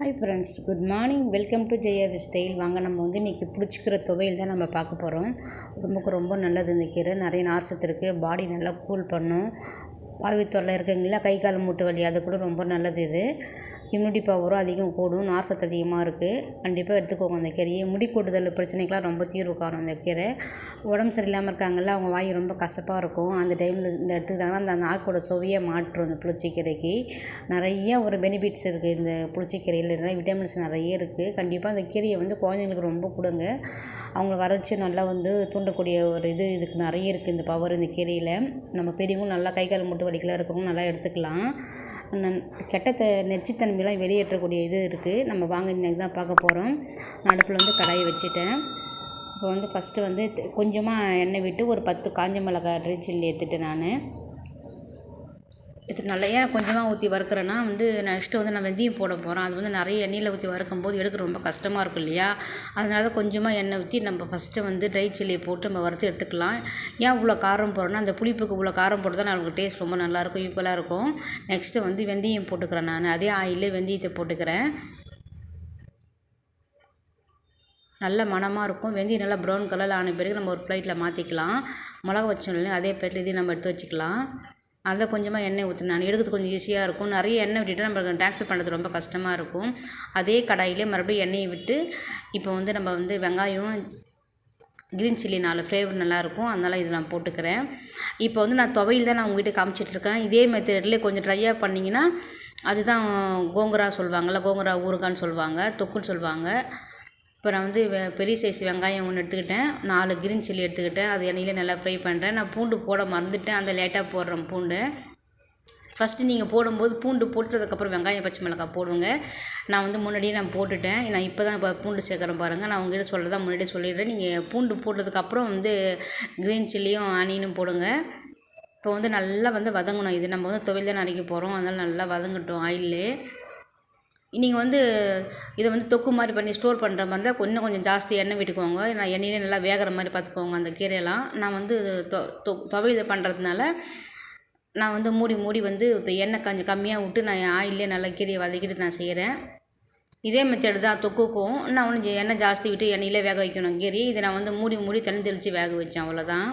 Hi friends good morning welcome to Jaya style வாங்க நம்ம வந்து இன்றைக்கி பிடிச்சிக்கிற துவையல் தான் நம்ம பார்க்க போகிறோம் உடம்புக்கு ரொம்ப நல்லது இந்த கீரை. நிறைய நார் இருக்குது பாடி நல்லா கூல் பண்ணும். வாய்வு தொல்லை இருக்குங்களா கை கால் மூட்டு வலி அது கூட ரொம்ப நல்லது இது. இம்யூனிட்டி பவரும் அதிகம் கூடும் நார் சத்து அதிகமாக இருக்குது கண்டிப்பாக எடுத்துக்கோங்க அந்த கீரையை. முடி கொட்டுதல் பிரச்சனைக்கெலாம் ரொம்ப தீர்வு காணும் அந்த கீரை. உடம்பு சரியில்லாமல் இருக்காங்கல்ல அவங்க வாய் ரொம்ப கசப்பாக இருக்கும். அந்த டைமில் இந்த எடுத்துக்கிட்டாங்கன்னா அந்த நாக்கோட சுவையை மாற்றும் அந்த புளிச்சிக்கீரைக்கு நிறைய ஒரு பெனிஃபிட்ஸ் இருக்குது இந்த புளிச்சிக்கீரையில் நிறைய விட்டமின்ஸ் நிறைய இருக்குது கண்டிப்பாக அந்த கீரையை வந்து குழந்தைங்களுக்கு ரொம்ப கொடுங்க. அவங்கள வறட்சி நல்லா வந்து தூண்டக்கூடிய ஒரு இது இதுக்கு நிறைய இருக்குது இந்த பவர் இந்த கீரையில். நம்ம பெரியவங்க நல்லா கை கால் மூட்டு வலிக்கெல்லாம் இருக்கிறவங்க நல்லா எடுத்துக்கலாம். கெட்ட த வெளியேற்றக்கூடிய இது இருக்குது நம்ம வாங்க இன்றைக்கி தான் பார்க்க போகிறோம் நான் அடுப்பில் வந்து கடாயை வச்சுட்டேன். இப்போ வந்து ஃபஸ்ட்டு வந்து கொஞ்சமாக எண்ணெய் விட்டு ஒரு பத்து காஞ்ச மிளகா ரெட் சில்லி எடுத்துகிட்டேன் நான். இது நல்லா ஏன் கொஞ்சமாக ஊற்றி வறுக்கிறேன்னா வந்து நெக்ஸ்ட்டு வந்து நான் வெந்தயம் போட போகிறேன் அது வந்து நிறைய எண்ணெயில் ஊற்றி வறுக்கும் போது எடுக்க ரொம்ப கஷ்டமாக இருக்கும் இல்லையா? அதனால கொஞ்சமாக எண்ணெய் ஊற்றி நம்ம ஃபஸ்ட்டு வந்து ட்ரை சில்லியை போட்டு நம்ம வறுத்து எடுத்துக்கலாம். ஏன் இவ்வளோ காரம் போடுறோன்னா அந்த புளிப்புக்கு இவ்வளோ காரம் போட்டு தான் நமக்கு டேஸ்ட் ரொம்ப நல்லாயிருக்கும் ஈக்குவலாக இருக்கும். நெக்ஸ்ட்டு வந்து வெந்தயம் போட்டுக்கிறேன் நான். அதே ஆயிலே வெந்தயத்தை போட்டுக்கிறேன். நல்ல மணமாக இருக்கும். வெந்தயம் நல்லா ப்ரௌன் கலரில் ஆன பிறகு நம்ம ஒரு ஃப்ளைட்டில் மாற்றிக்கலாம் மிளகா வச்சோம் அதே பிளேட்டில் இதையும் நம்ம எடுத்து வச்சுக்கலாம். அதில் கொஞ்சமாக எண்ணெய் ஊற்றினான் எடுக்கிறது கொஞ்சம் ஈஸியாக இருக்கும். நிறைய எண்ணெய் விட்டுட்டு நம்ம ட்ராக்டர் பண்ணுறது ரொம்ப கஷ்டமாக இருக்கும். அதே கடாயிலே மறுபடியும் எண்ணெயை விட்டு இப்போ வந்து நம்ம வந்து வெங்காயம் க்ரீன் சில்லி நாலு ஃப்ளேவர் நல்லாயிருக்கும் அதனால் இதை நான் போட்டுக்கிறேன். இப்போ வந்து நான் துவையில் தான் நான் உங்ககிட்ட காமிச்சிட்ருக்கேன் இதே மெத்தட்லேயே கொஞ்சம் ட்ரையாக பண்ணிங்கன்னா அதுதான் கோங்குரா சொல்லுவாங்கள்ல கோங்குரா ஊறுகான்னு சொல்லுவாங்க தொக்குன்னு சொல்லுவாங்க. இப்போ நான் வந்து பெரிய சைஸ் வெங்காயம் ஒன்று எடுத்துக்கிட்டேன். நாலு க்ரீன் சில்லி எடுத்துக்கிட்டேன். அது எண்ணெயில் நல்லா ஃப்ரை பண்ணுறேன் நான் பூண்டு போட மறந்துட்டேன். அந்த லேட்டாக போடுறேன் பூண்டு. ஃபஸ்ட்டு நீங்கள் போடும்போது பூண்டு போட்டதுக்கப்புறம் வெங்காயம் பச்சை மிளகாய் போடுவோங்க நான் வந்து முன்னாடியே நான் போட்டுட்டேன். நான் இப்போ தான் இப்போ பூண்டு சேர்க்குறேன் பாருங்கள் நான் உங்கள்கிட்ட சொல்கிறதா முன்னாடியே சொல்லிடுறேன். நீங்கள் பூண்டு போட்டதுக்கப்புறம் வந்து க்ரீன் சில்லியும் ஆனியனும் போடுங்க. இப்போ வந்து நல்லா வந்து வதங்கணும். இது நம்ம வந்து துவையில் தான் அரைக்க போகிறோம் அதனால் நல்லா வதங்கட்டும் ஆயிலே நீங்கள் வந்து இதை வந்து தொக்கு மாதிரி பண்ணி ஸ்டோர் பண்ணுற மாதிரி இருந்தால் கொஞ்சம் கொஞ்சம் ஜாஸ்தி எண்ணெய் விட்டுக்கோங்க நான் எண்ணெயிலே நல்லா வேகிற மாதிரி பார்த்துக்கோங்க அந்த கீரையெல்லாம். நான் வந்து தொ துவையில் பண்ணுறதுனால நான் வந்து மூடி மூடி வந்து எண்ணெய் கொஞ்சம் கம்மியாக விட்டு நான் ஆயிலே நல்லா கீரையை வதக்கிட்டு நான் செய்கிறேன் இதே மெத்தடு தான் தொக்குக்கும். நான் ஒன்று எண்ணெய் ஜாஸ்தி விட்டு எண்ணெயிலே வேக வைக்கணும். கீரை இதை நான் வந்து மூடி மூடி தண்ணி தெளித்து வேக வச்சேன். அவ்வளோதான்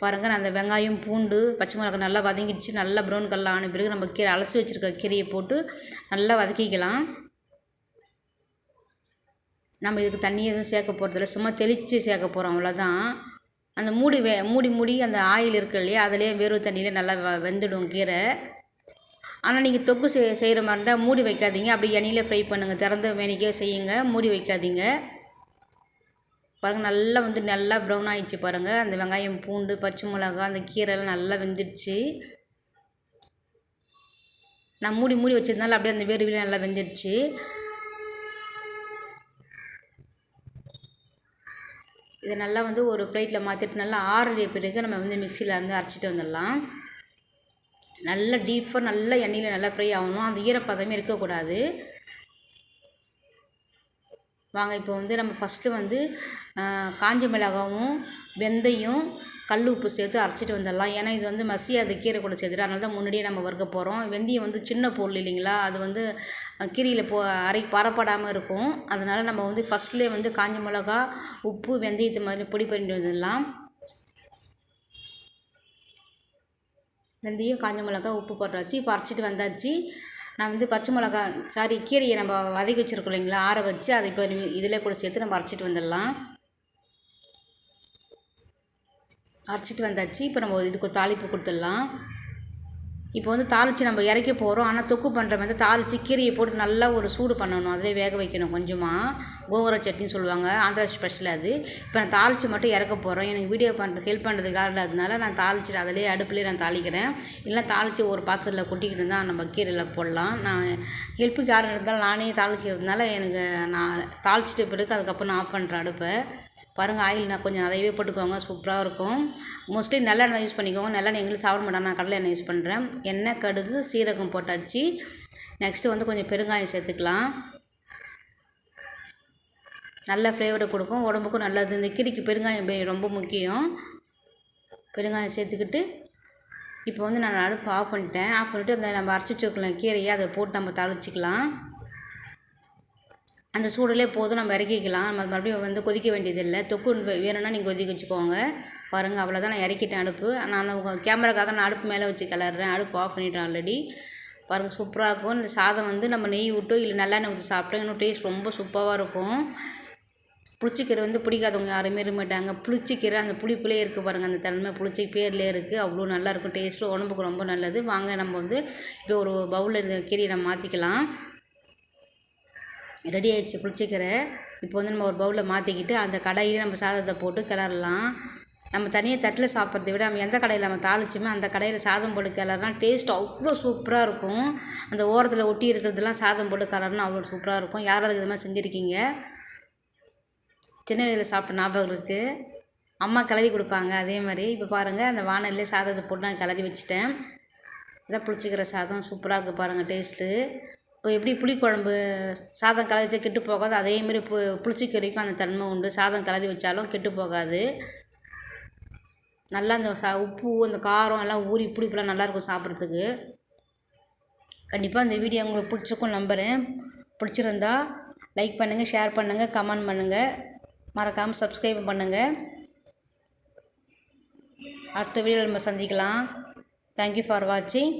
பாருங்கள் அந்த வெங்காயம் பூண்டு பச்சை மிளகாய் நல்லா வதங்கிடுச்சு. நல்லா ப்ரௌன் கலர் ஆன பிறகு நம்ம கீரை அலசி வச்சுருக்க கீரையை போட்டு நல்லா வதக்கிக்கலாம். நம்ம இதுக்கு தண்ணி எதுவும் சேர்க்க போகிறதில்ல சும்மா தெளித்து சேர்க்க போகிறோம் அவ்வளோதான் அந்த மூடி வே மூடி மூடி அந்த ஆயில் இருக்கு இல்லையா அதிலே வேர்வு தண்ணியிலே நல்லா வெந்துடும் கீரை. ஆனால் நீங்கள் தொக்கு செய் செய்கிற மாதிரி இருந்தால் மூடி வைக்காதீங்க. அப்படி எண்ணெயில் ஃப்ரை பண்ணுங்கள் திறந்த வேணிக்கே செய்யுங்க. மூடி வைக்காதீங்க. பாருங்கள் நல்லா வந்து நல்லா ப்ரௌன் ஆகிடுச்சு பாருங்கள் அந்த வெங்காயம் பூண்டு பச்சை மிளகா அந்த கீரைலாம் நல்லா வெந்துடுச்சு. நான் மூடி மூடி வச்சதுனால அப்படியே அந்த வேர்விலே நல்லா வெந்துடுச்சு. இதை நல்லா வந்து ஒரு பிளேட்டில் மாற்றிட்டு நல்லா ஆறுடைய பிறகு நம்ம வந்து மிக்சியில் வந்து அரைச்சிட்டு வந்துடலாம். நல்லா டீப்பாக நல்லா எண்ணெயில் நல்லா ஃப்ரை ஆகணும். அந்த ஈரப்பதமே இருக்கக்கூடாது. வாங்க இப்போ வந்து நம்ம ஃபஸ்ட்டு வந்து காஞ்ச மிளகாவும் வெந்தயம் கல் உப்பு சேர்த்து அரைச்சிட்டு வந்துடலாம். ஏன்னா இது வந்து மசியாத கீரை கூட சேர்த்துட்டு அதனால தான் முன்னாடியே நம்ம வறுக்க போகிறோம் வெந்தயம் வந்து சின்ன பொருள் இல்லைங்களா? அது வந்து கீரையில் போ அரை பரப்படாமல் இருக்கும். அதனால் நம்ம வந்து ஃபஸ்ட்லேயே வந்து காஞ்ச மிளகா உப்பு வெந்தயத்தை மாதிரி பொடி பண்ணிட்டு வந்துடலாம். வெந்தயம் காஞ்ச மிளகா உப்பு போட்டாச்சு. இப்போ அரைச்சிட்டு வந்தாச்சு. நான் வந்து பச்சை மிளகா சாரி கீரையை நம்ம வதக்கி வச்சுருக்கோம் இல்லைங்களா? ஆற வச்சு அதை இப்போ இதில் கூட சேர்த்து நம்ம அரைச்சிட்டு வந்துடலாம். அரைச்சிட்டு வந்தாச்சு. இப்போ நம்ம இதுக்கு தாளிப்பு கொடுத்துடலாம். இப்போ வந்து தாளித்து நம்ம இறக்க போகிறோம் ஆனால் தொக்கு பண்ணுற மாதிரி தாளித்து கீரையை போட்டு நல்லா ஒரு சூடு பண்ணணும். அதிலே வேக வைக்கணும் கொஞ்சமாக கோங்குர சட்னி சொல்லுவாங்க. ஆந்திரா ஸ்பெஷல் அது. இப்போ நான் தாளித்து மட்டும் இறக்க போகிறோம் எனக்கு வீடியோ பண்ணுறது ஹெல்ப் பண்ணுறதுக்காக இல்லாததுனால நான் தாளித்து அதிலே அடுப்புலேயே நான் தாளிக்கிறேன். இல்லைனா தாளித்து ஒரு பாத்திரத்தில் கொட்டிக்கிட்டு தான் நம்ம கீரையில் போடலாம். நான் ஹெல்ப்புக்கு யாரும் இருந்தாலும் நானே தாளிக்கிறதுனால எனக்கு நான் தாளிச்சிட்டு பிறகு அதுக்கப்புறம் நான் ஆஃப் பண்ணுறேன் அடுப்பை. பாருங்கள் ஆயில் நான் கொஞ்சம் நிறையவே போட்டுக்கோங்க சூப்பராக இருக்கும். மோஸ்ட்லி நல்லெண்ணெய் யூஸ் பண்ணிக்கோங்க. நல்லெண்ணெய் எங்களுக்கு சாப்பிட மாட்டாங்க நான் கடலை எண்ணெய் யூஸ் பண்ணுறேன் எண்ணெய் கடுகு சீரகம் போட்டாச்சு. நெக்ஸ்ட்டு வந்து கொஞ்சம் பெருங்காயம் சேர்த்துக்கலாம். நல்ல ஃப்ளேவரை கொடுக்கும். உடம்புக்கும் நல்லது. இந்த கீரிக்கு பெருங்காயம் ரொம்ப முக்கியம். பெருங்காயம் சேர்த்துக்கிட்டு இப்போ வந்து நான் அடுப்பு ஆஃப் பண்ணிட்டேன். ஆஃப் பண்ணிவிட்டு அந்த நம்ம அரைச்சி வச்சுருக்கலாம் கீரையை அதை போட்டு நம்ம தாளிச்சிக்கலாம். அந்த சூடுலே போதும் நம்ம இறக்கிக்கலாம். நம்ம மறுபடியும் வந்து கொதிக்க வேண்டியதில்லை. தொக்கு வேணும்னா நீங்கள் கொதிக்க வச்சுக்கோங்க. பாருங்கள் அவ்வளோதான் நான் இறக்கிட்டேன் அடுப்பு. நான் கேமராக்காக நான் அடுப்பு மேலே வச்சு கிளறேன் அடுப்பு ஆஃப் பண்ணிட்டேன் ஆல்ரெடி பாருங்கள் சூப்பராக இருக்கும். இந்த சாதம் வந்து நம்ம நெய் விட்டு இல்லை நல்லெண்ணெய் ஊற்றி சாப்பிட்டோம் இன்னும் டேஸ்ட் ரொம்ப சூப்பராக இருக்கும். புளிச்சிக்கீரை வந்து பிடிக்காதவங்க யாருமே இருக்க மாட்டாங்க. புளிச்சிக்கீரை அந்த புளிப்புலேயே இருக்குது பாருங்கள் அந்த தன்மை புளிச்சி பேர்லேயே இருக்குது அவ்வளோ நல்லாயிருக்கும் டேஸ்ட்டு உடம்புக்கு ரொம்ப நல்லது. வாங்க நம்ம வந்து இப்போ ஒரு பவுலில் இருந்த கீரையை நம்ம மாற்றிக்கலாம் ரெடி ஆயிடுச்சு புளிச்சக்கீரை இப்போ வந்து நம்ம ஒரு பவுலில் மாற்றிக்கிட்டு அந்த கடாயிலே நம்ம சாதத்தை போட்டு கிளறலாம். நம்ம தனியாக தட்டில் சாப்பிட்றத விட நம்ம எந்த கடையில் நம்ம தாளிச்சோமோ அந்த கடையில் சாதம் போட்டு கிளறினா டேஸ்ட் அவ்வளோ சூப்பராக இருக்கும். அந்த ஓரத்தில் ஒட்டி இருக்கிறதெல்லாம் சாதம் போட்டு கிளறினா அவ்வளோ சூப்பராக இருக்கும். யாராவது இது மாதிரி செஞ்சுருக்கீங்க? சின்ன வயதில் சாப்பிட்ட ஞாபகம் இருக்குது அம்மா கிளறி கொடுப்பாங்க அதே மாதிரி. இப்போ பாருங்கள் அந்த வானல்லே சாதத்தை போட்டு நான் கிளறி வச்சுட்டேன். இதான் பிடிச்சிக்கிற சாதம் சூப்பராக இருக்குது பாருங்கள் டேஸ்ட்டு இப்போ எப்படி புளிக்குழம்பு சாதம் கலரி வச்சா கெட்டு போகாது அதேமாரி பு புளிச்சக்கீரைக்கும் அந்த தன்மை உண்டு. சாதம் கிளறி வச்சாலும் கெட்டு போகாது. நல்லா அந்த சா உப்பு அந்த காரம் எல்லாம் ஊறி புளிப்புலாம் நல்லாயிருக்கும் சாப்பிட்றதுக்கு. கண்டிப்பாக இந்த வீடியோ உங்களுக்கு பிடிச்சிருக்கும் நம்புகிறேன் பிடிச்சிருந்தா லைக் பண்ணுங்கள் ஷேர் பண்ணுங்கள் கமெண்ட் பண்ணுங்கள் மறக்காமல் சப்ஸ்கிரைப் பண்ணுங்கள் அடுத்த வீடியோவில் நம்ம சந்திக்கலாம். தேங்க்யூ ஃபார் வாட்சிங்